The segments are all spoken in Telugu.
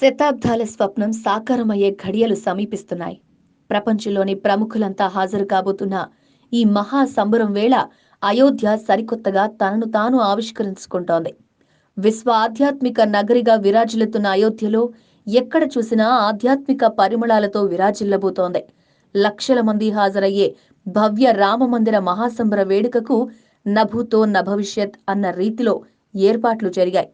శతాబ్దాల స్వప్నం సాకారమయ్యే ఘడియలు సమీపిస్తున్నాయి. ప్రపంచంలోని ప్రముఖులంతా హాజరు కాబోతున్న ఈ మహా సంబరం వేళ అయోధ్య సరికొత్తగా తనను తాను ఆవిష్కరించుకుంటోంది. విశ్వ ఆధ్యాత్మిక నగరిగా విరాజిల్లుతున్న అయోధ్యలో ఎక్కడ చూసినా ఆధ్యాత్మిక పరిమళాలతో విరాజిల్లబోతోంది. లక్షల మంది హాజరయ్యే భవ్య రామమందిర మహాసంబర వేడుకకు నభూతో నభవిష్యత్ అన్న రీతిలో ఏర్పాట్లు జరిగాయి.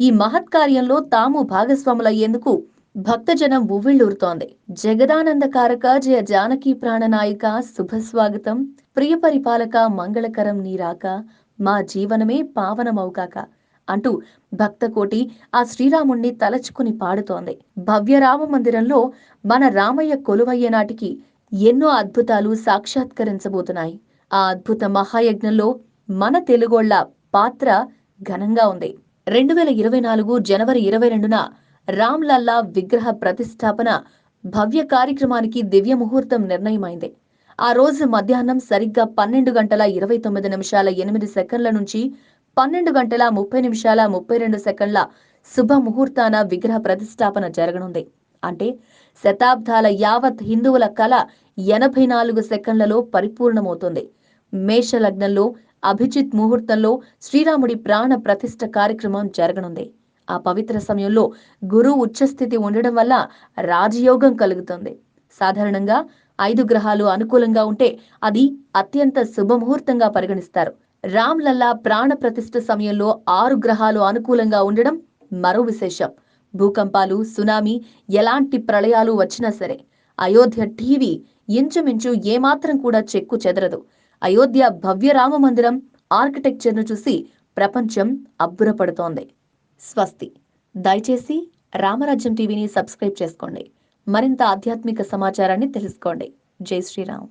ఈ మహత్కార్యంలో తాము భాగస్వాములయ్యేందుకు భక్తజనం ఉవ్విళ్ళూరుతోంది. జగదానందకారక జయ జానకి ప్రాణనాయిక శుభస్వాగతం ప్రియ పరిపాలక మంగళకరం నీరాక. మా జీవనమే పావనమవుకాక అంటూ భక్తకోటి ఆ శ్రీరాముణ్ణి తలచుకుని పాడుతోంది. భవ్య రామ మందిరంలో మన రామయ్య కొలువయ్యే నాటికి ఎన్నో అద్భుతాలు సాక్షాత్కరించబోతున్నాయి. ఆ అద్భుత మహాయజ్ఞంలో మన తెలుగోళ్ళ పాత్ర ఘనంగా ఉంది. రెండు వేల ఇరవై నాలుగు జనవరి ఇరవై రెండున రామ్ లల్లా విగ్రహ ప్రతిష్టాపన భవ్య కార్యక్రమానికి దివ్య ముహూర్తం నిర్ణయమైంది. ఆ రోజు మధ్యాహ్నం సరిగ్గా పన్నెండు గంటల ఇరవై తొమ్మిది నిమిషాల ఎనిమిది సెకండ్ల నుంచి పన్నెండు గంటల ముప్పై నిమిషాల ముప్పై రెండు సెకండ్ల శుభ ముహూర్తాన విగ్రహ ప్రతిష్టాపన జరగనుంది. అంటే శతాబ్దాల యావత్ హిందువుల కళ ఎనభై నాలుగు సెకండ్లలో పరిపూర్ణమవుతుంది. మేషలగ్నంలో అభిజిత్ ముహూర్తంలో శ్రీరాముడి ప్రాణ ప్రతిష్ఠ కార్యక్రమం జరగనుంది. ఆ పవిత్ర సమయంలో గురు ఉచ్చస్థితి ఉండడం వల్ల రాజయోగం కలుగుతుంది. సాధారణంగా ఐదు గ్రహాలు అనుకూలంగా ఉంటే అది అత్యంత శుభముహూర్తంగా పరిగణిస్తారు. రామ్ లల్లా ప్రాణ ప్రతిష్ఠ సమయంలో ఆరు గ్రహాలు అనుకూలంగా ఉండడం మరో విశేషం. భూకంపాలు సునామీ ఎలాంటి ప్రళయాలు వచ్చినా సరే అయోధ్య టీవీ ఇంచుమించు ఏమాత్రం కూడా చెక్కు చెదరదు. అయోధ్య భవ్య రామ మందిరం ఆర్కిటెక్చర్ను చూసి ప్రపంచం అబ్బురపడుతోంది. స్వస్తి. దయచేసి రామరాజ్యం టీవీని సబ్స్క్రైబ్ చేసుకోండి. మరింత ఆధ్యాత్మిక సమాచారాన్ని తెలుసుకోండి. జై శ్రీరామ్.